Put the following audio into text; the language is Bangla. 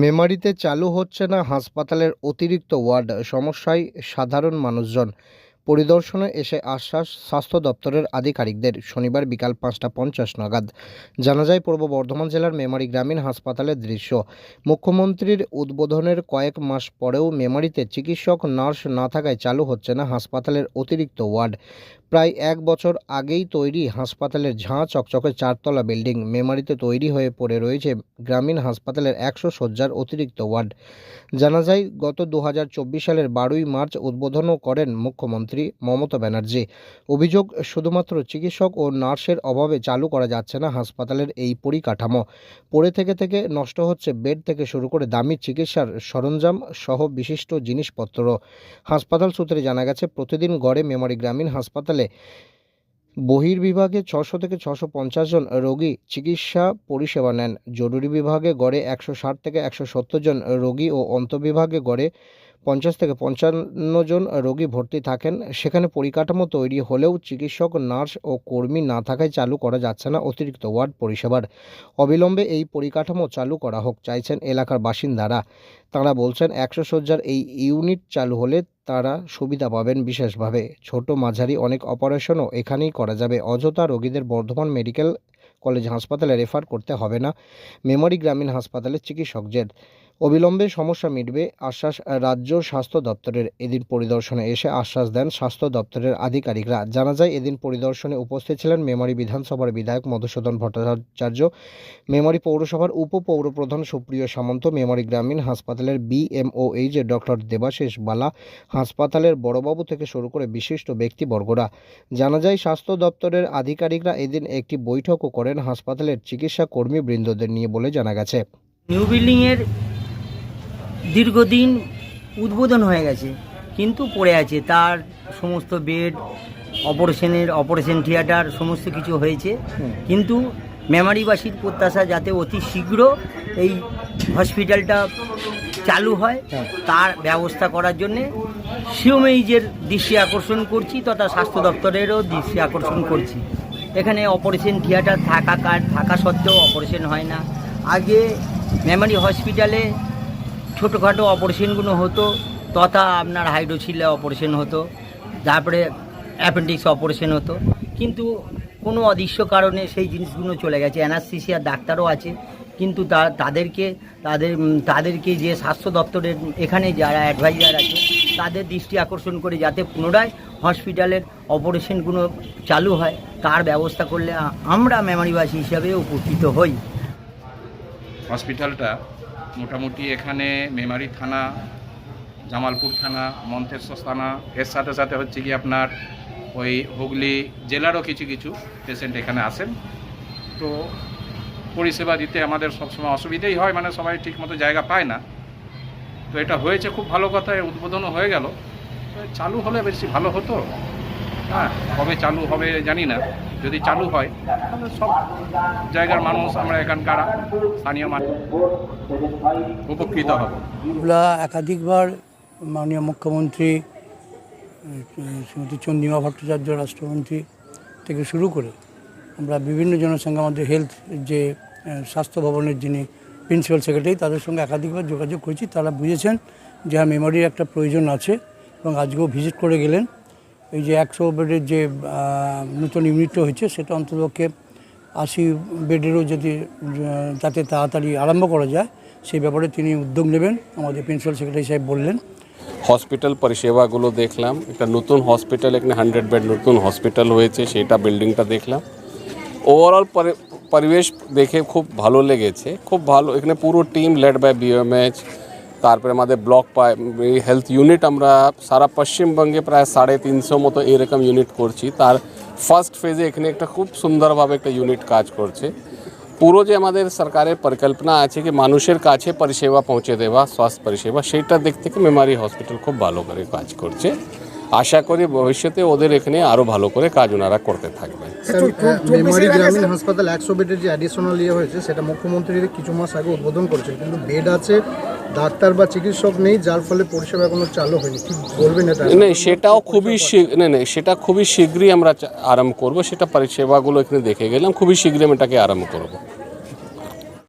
মেমারিতে চালু হচ্ছে না হাসপাতালের অতিরিক্ত ওয়ার্ড। সমস্যায় সাধারণ মানুষজন পরিদর্শনে এসে আশ্বাস স্বাস্থ্য দপ্তরের আধিকারিকদের। শনিবার বিকাল পাঁচটা পঞ্চাশ নাগাদ। জানা যায়, পূর্ব বর্ধমান জেলার মেমারি গ্রামীণ হাসপাতালের দৃশ্য। মুখ্যমন্ত্রীর উদ্বোধনের কয়েক মাস পরেও মেমারিতে চিকিৎসক, নার্স না থাকায় চালু হচ্ছে না হাসপাতালের অতিরিক্ত ওয়ার্ড। প্রায় এক বছর আগেই তৈরি হাসপাতালের ঝাঁ চকচকে চারতলা বিল্ডিং মেমারিতে তৈরি হয়ে পড়ে রয়েছে গ্রামীণ হাসপাতালের একশো শয্যার অতিরিক্ত ওয়ার্ড। জানা যায়, গত দু হাজার চব্বিশ সালের বারোই মার্চ উদ্বোধনও করেন মুখ্যমন্ত্রী। মমতা ব্যানার্জি। অভিযোগ, শুধুমাত্র চিকিৎসক ও নার্সের অভাবে চালু করা যাচ্ছে না হাসপাতালের এই পরিকাঠামো। পড়ে থেকে থেকে নষ্ট হচ্ছে বেড থেকে শুরু করে দামি চিকিৎসার সরঞ্জাম সহ বিশিষ্ট জিনিসপত্র হাসপাতাল সূত্রে জানা গেছে, প্রতিদিন গড়ে মেমারি গ্রামীণ হাসপাতালে বহির্বিভাগে ছশো থেকে ছশো পঞ্চাশ জন রোগী চিকিৎসা পরিষেবা নেন। জরুরি বিভাগে গড়ে একশো ষাট থেকে একশো সত্তর জন রোগী ও অন্তবিভাগে গড়ে পঞ্চাশ থেকে পঞ্চান্ন জন রোগী ভর্তি থাকেন। সেখানে পরিকাঠামো তৈরি হলেও চিকিৎসক, নার্স ও কর্মী না থাকায় চালু করা যাচ্ছে না অতিরিক্ত ওয়ার্ড পরিষেবার। অবিলম্বে এই পরিকাঠামো চালু করা হোক, চাইছেন এলাকার বাসিন্দারা। তাঁরা বলছেন, একশো শয্যার এই ইউনিট চালু হলে তারা সুবিধা পাবেন বিশেষভাবে। ছোট মাঝারি অনেক অপারেশনও এখানেই করা যাবে। অযথা রোগীদের বর্ধমান মেডিকেল কলেজ হাসপাতালে রেফার করতে হবে না। মেমরি গ্রামীণ হাসপাতালের চিকিৎসকদের অবিলম্বে সমস্যা মিটবে, আশ্বাস রাজ্য স্বাস্থ্য দপ্তরের। এদিন পরিদর্শনে এসে আশ্বাস দেন স্বাস্থ্য দপ্তরের আধিকারিকরা। জানা যায়, এদিন পরিদর্শনে উপস্থিত ছিলেন মেমারি বিধানসভার বিধায়ক মধুসূদন ভট্টাচার্য, মেমারি পৌরসভার উপপৌরপ্রধান সুপ্রিয় সামন্ত, মেমারি গ্রামীণ হাসপাতালের বিএমওএইচ ডক্টর দেবাশিস বালা, হাসপাতালের বড়বাবু থেকে শুরু করে বিশিষ্ট ব্যক্তিবর্গরা। জানা যায়, স্বাস্থ্য দপ্তরের আধিকারিকরা এদিন একটি বৈঠকও করেন হাসপাতালের চিকিৎসা কর্মীবৃন্দদের নিয়ে বলে জানা গেছে। নিউ বিল্ডিংয়ের দীর্ঘদিন উদ্বোধন হয়ে গেছে কিন্তু পড়ে আছে। তার সমস্ত বেড অপারেশনের অপারেশন থিয়েটার সমস্ত কিছু হয়েছে। কিন্তু মেমারিবাসীর প্রত্যাশা যাতে অতি শীঘ্র এই হসপিটালটা চালু হয় তার ব্যবস্থা করার জন্যে সিওমেইজের দৃষ্টি আকর্ষণ করছি তথা স্বাস্থ্য দপ্তরেরও দৃষ্টি আকর্ষণ করছি। এখানে অপারেশন থিয়েটার থাকা কার থাকা সত্ত্বেও অপারেশন হয় না। আগে মেমারি হসপিটালে ছোটোখাটো অপারেশনগুলো হতো, তথা আপনার হাইড্রোছিলে অপারেশন হতো, তারপরে অ্যাপেন্ডিক্স অপারেশন হতো। কিন্তু কোনো অদৃশ্য কারণে সেই জিনিসগুলো চলে গেছে। অ্যানাস্থিসিয়ার ডাক্তারও আছে, কিন্তু তাদেরকে, তাদের তাদেরকে যে স্বাস্থ্য দপ্তরের এখানে যারা অ্যাডভাইজার আছে, তাদের দৃষ্টি আকর্ষণ করে যাতে পুনরায় হসপিটালের অপারেশনগুলো চালু হয়, তার ব্যবস্থা করলে আমরা মেমারিবাসী হিসাবে উপকৃত হই। হসপিটালটা মোটামুটি এখানে মেমারি থানা, জামালপুর থানা, মন্তেশ্বর থানা, এর সাথে সাথে হচ্ছে কি আপনার ওই হুগলি জেলারও কিছু কিছু পেশেন্ট এখানে আসেন। তো পরিষেবা দিতে আমাদের সবসময় অসুবিধেই হয় মানে সবাই ঠিকমতো জায়গা পায় না। তো এটা হয়েছে, খুব ভালো কথা উদ্বোধনও হয়ে গেল। চালু হলে বেশি ভালো হতো। হ্যাঁ কবে চালু, হবে জানি না। যদি চালু হয়, তাহলে সব জায়গার মানুষ, আমরা এখানকার স্থানীয় মানুষ উপকৃত হব। একাধিকবার মাননীয় মুখ্যমন্ত্রী, শ্রীমতী চন্দ্রিমা ভট্টাচার্য, রাষ্ট্রমন্ত্রী থেকে শুরু করে আমরা বিভিন্ন জনের সঙ্গে আমাদের হেলথ যে স্বাস্থ্য ভবনের যিনি প্রিন্সিপাল সেক্রেটারি তাদের সঙ্গে একাধিকবার যোগাযোগ করেছি। তারা বুঝেছেন যে হ্যাঁ মেমোরির একটা প্রয়োজন আছে এবং আজকেও ভিজিট করে গেলেন। এই যে একশো বেডের যে নতুন ইউনিটটা হয়েছে, সেটা অন্ততপক্ষে আশি বেডেরও যদি যাতে তাড়াতাড়ি আরম্ভ করা যায়, সেই ব্যাপারে তিনি উদ্যোগ নেবেন, আমাদের প্রিন্সিপাল সেক্রেটারি সাহেব বললেন। হসপিটাল পরিষেবাগুলো দেখলাম, একটা নতুন হসপিটাল, এখানে হান্ড্রেড বেড নতুন হসপিটাল হয়েছে, সেটা বিল্ডিংটা দেখলাম। ওভারঅল পরিবেশ দেখে খুব ভালো লেগেছে, খুব ভালো, এখানে পুরো টিম লেড বাই বিএমএইচ তারপরে আমাদের ব্লক হেলথ ইউনিট আমরা সারা পশ্চিমবঙ্গে প্রায় সাড়ে তিনশো মতো এরকম ইউনিট করছি। তার ফার্স্ট ফেজে এখানে একটা খুব সুন্দরভাবে একটা ইউনিট কাজ করছে। পুরো যে আমাদের সরকারের পরিকল্পনা আছে কি মানুষের কাছে পরিষেবা পৌঁছে দেওয়া স্বাস্থ্য পরিষেবা সেইটার দিক থেকে মেমারি হসপিটাল খুব ভালো করে কাজ করছে। আশা করি ভবিষ্যতে ওদের এখানে আরও ভালো করে কাজ ওনারা করতে থাকবেন। মেমরি গ্রামীণ হাসপাতাল একশো বেডের যে অ্যাডিশনাল ইয়ে হয়েছে সেটা মুখ্যমন্ত্রী কিছু মাস আগে উদ্বোধন করেছেন। কিন্তু বেড আছে ডাক্তার বা চিকিৎসক নেই, যার ফলে পরিষেবা এখনও চালু হয়নি। কি বলবেন এটা? না সেটাও খুবই না না সেটা খুবই শীঘ্রই আমরা আরম্ভ করব, সেটা পরিষেবাগুলো এখানে দেখে গেলাম, খুবই শীঘ্রই আমি এটাকে আরম্ভ করব।